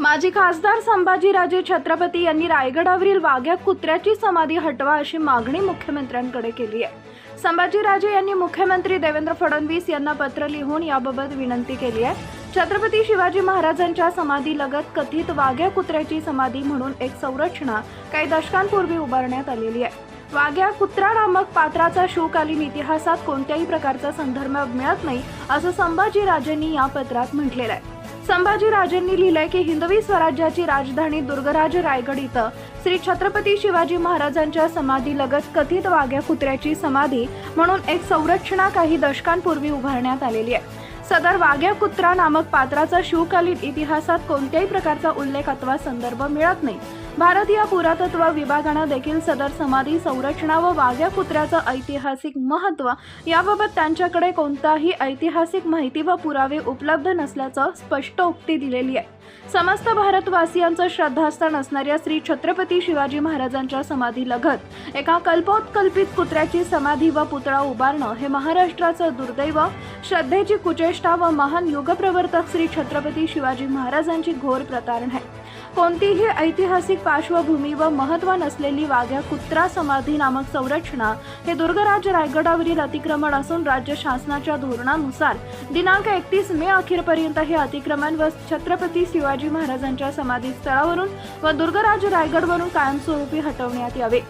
माजी खासदार संभाजीराजे छत्रपती यांनी रायगडावरील वाघ्या कुत्र्याची समाधी हटवा अशी मागणी मुख्यमंत्र्यांकडे केली आहे. संभाजीराजे यांनी मुख्यमंत्री देवेंद्र फडणवीस यांना पत्र लिहून याबाबत विनंती केली आहे. छत्रपती शिवाजी महाराजांच्या समाधीलगत कथित वाघ्या कुत्र्याची समाधी म्हणून एक संरचना काही दशकांपूर्वी उभारण्यात आलेली आहे. वाघ्या कुत्रा नामक पात्राचा शोकालीन इतिहासात कोणत्याही प्रकारचा संदर्भ मिळत नाही असं संभाजीराजेंनी या पत्रात म्हटलेलं आहे. संभाजीराजेंनी लिहिलंय की हिंदवी स्वराज्याची राजधानी दुर्गराज रायगड इथं श्री छत्रपती शिवाजी महाराजांच्या समाधीलगत कथित वाघ्या कुत्र्याची समाधी म्हणून एक संरचना काही दशकांपूर्वी उभारण्यात आलेली आहे. सदर वाघ्या कुत्रा नामक पात्राचा शिवकालीन इतिहासात कोणत्याही प्रकारचा उल्लेख अथवा संदर्भ मिळत नाही. भारतीय पुरातत्व विभागानं देखील सदर समाधी संरचना व वाघ्या कुत्र्याचं ऐतिहासिक महत्त्व याबाबत त्यांच्याकडे कोणताही ऐतिहासिक माहिती व पुरावे उपलब्ध नसल्याचं स्पष्ट उक्ती दिलेली आहे. समस्त भारतवासियांचं श्रद्धास्थान असणाऱ्या श्री छत्रपती शिवाजी महाराजांच्या समाधीलगत एका कल्पोत्कल्पित कुत्र्याची समाधी व पुतळा उभारणं हे महाराष्ट्राचं दुर्दैव. श्रद्धेची कुचेष्टा व महान युगप्रवर्तक श्री छत्रपती शिवाजी महाराजांची घोर प्रतारण आहे. कोणतीही ऐतिहासिक पार्श्वभूमी व महत्त्व नसलेली वाघ्या कुत्रा समाधी नामक संरचना हे दुर्गराज रायगडावरील अतिक्रमण असून राज्य शासनाच्या धोरणानुसार दिनांक एकतीस मे अखेरपर्यंत हे अतिक्रमण व छत्रपती शिवाजी महाराजांच्या समाधी स्थळावरून व दुर्गराज रायगडवरून कायमस्वरूपी हटवण्यात यावे.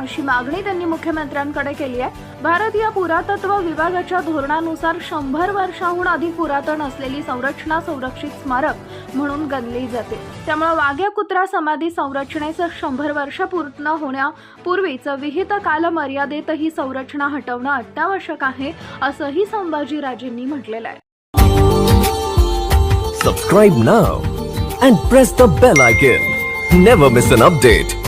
अशी मागणी त्यांनी मुख्यमंत्र्यांकडे केली आहे. भारतीय पुरातत्व विभागाच्या धोरणानुसार शंभर वर्षाहून अधिक पुरातन असलेली संरचना संरक्षित स्मारक म्हणून गणली जाते. त्यामुळे वाघ्या कुत्रा समाधी संरचनेचं शंभर वर्ष पूर्ण होण्यापूर्वीच विहित कालमर्यादेत ही संरचना हटवणं अत्यावश्यक आहे असंही संभाजीराजेंनी म्हटलेलं आहे. Subscribe now and press the bell icon never miss an update